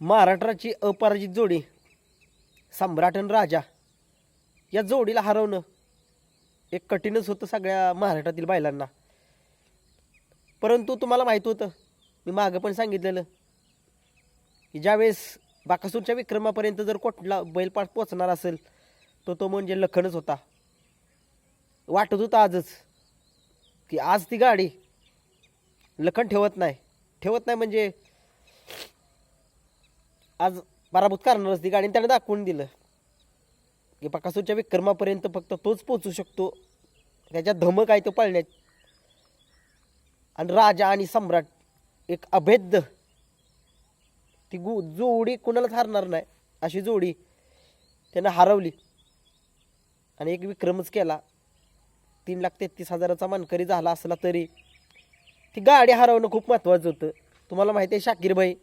महाराष्ट्राची अपराजित जोडी सम्राट आणि राजा या जोडीला हरवणं एक कठीणच होतं सगळ्या महाराष्ट्रातील बैलांना. परंतु तुम्हाला माहीत होतं मी मागं पण सांगितलेलं की ज्यावेळेस बाकासूरच्या विक्रमापर्यंत जर कुठला बैलपाठ पोचणार असेल तो तो म्हणजे लखनच होता. वाटत होतं आजच की आज ती गाडी लखन ठेवत नाही. ठेवत नाही म्हणजे आज पराभूत करणारच ती गाडी त्याने दाखवून दिलं. की बकासूरच्या विक्रमापर्यंत फक्त तोच पोचू शकतो. त्याच्या धमक आहे तो पाळण्यात. आणि राजा आणि सम्राट एक अभेद्य. ती गु जोडी कुणालाच हारणार नाही. अशी जोडी त्यानं हरवली. आणि एक विक्रमच केला. तीन लाख तेहतीस हजाराचा मानकरी झाला असला तरी ती गाडी हरवणं खूप महत्त्वाचं होतं. तुम्हाला माहिती आहे शाकीर भाई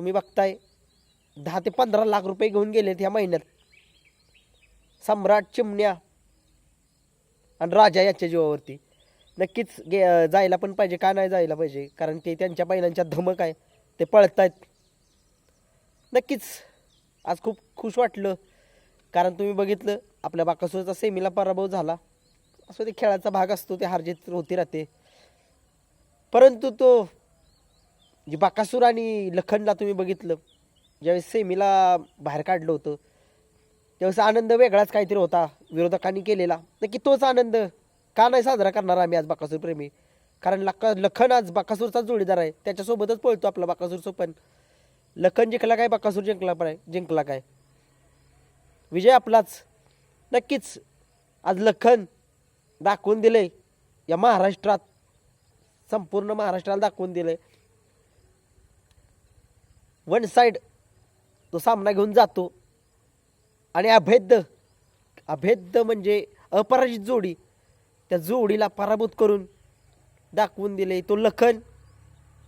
तुम्ही बघताय दहा ते पंधरा लाख रुपये घेऊन गेलेत ह्या महिन्यात. सम्राट चिमण्या आणि राजा याच्या जीवावरती. नक्कीच गे जायला पण पाहिजे का नाही जायला पाहिजे? कारण ते त्यांच्या बैलांच्या धमक आहे ते पळतायत. नक्कीच आज खूप खुश वाटलं. कारण तुम्ही बघितलं आपल्या बाकासूरचा सेमीला पराभव झाला. असं ते खेळाचा भाग असतो ते हारजीत होती राहते. परंतु तो म्हणजे जे बाकासूर आणि लखनला तुम्ही बघितलं. ज्यावेळेस सेमीला बाहेर काढलं होतं. त्यावेळेस आनंद वेगळाच काहीतरी होता विरोधकांनी केलेला. नक्की तोच आनंद का नाही साजरा करणार आम्ही आज बाकासूर प्रेमी? कारण लख लखन आज बाकासूरचा जोडीदार आहे. त्याच्यासोबतच पळतो आपला बाकासूरचं पण लखन जिंकला काय बाकासूर जिंकला पण जिंकला काय? विजय आपलाच. नक्कीच आज लखन दाखवून दिलंय. या महाराष्ट्रात संपूर्ण महाराष्ट्राला दाखवून दिलंय. वन साईड तो सामना घेऊन जातो. आणि अभेद्य अभेद्य म्हणजे अपराजित जोडी. त्या जोडीला पराभूत करून दाखवून दिले. तो लखन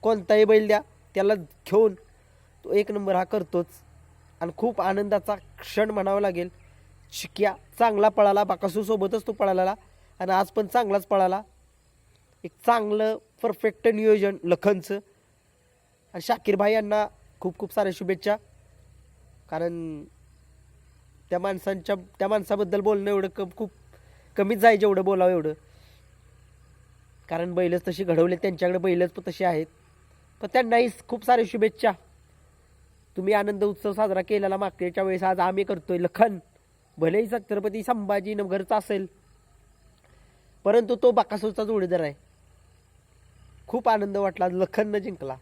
कोणताही बैल द्या त्याला घेऊन तो एक नंबर हा करतोच. आणि खूप आनंदाचा क्षण म्हणावा लागेल. शिक्या चांगला पळाला बाकासूसोबतच तो पळाला आणि आज पण चांगलाच पळाला. एक चांगलं परफेक्ट नियोजन लखनचं. आणि शाकीर भाई यांना खूप खूप साऱ्या शुभेच्छा. कारण त्या माणसांच्या त्या माणसाबद्दल बोलणं एवढं कम खूप कमीच जाय जेवढं बोलावं एवढं. कारण बैलच तशी घडवले त्यांच्याकडे बैलच पण तसे आहेत. पण त्यांनाही खूप साऱ्या शुभेच्छा. तुम्ही आनंद उत्सव साजरा केलेला मागच्या वेळेस आज आम्ही करतोय लखन. भलेही छत्रपती संभाजीनगरचा असेल. परंतु तो बाकासूरचा जोडीदार आहे. खूप आनंद वाटला लखननं जिंकला.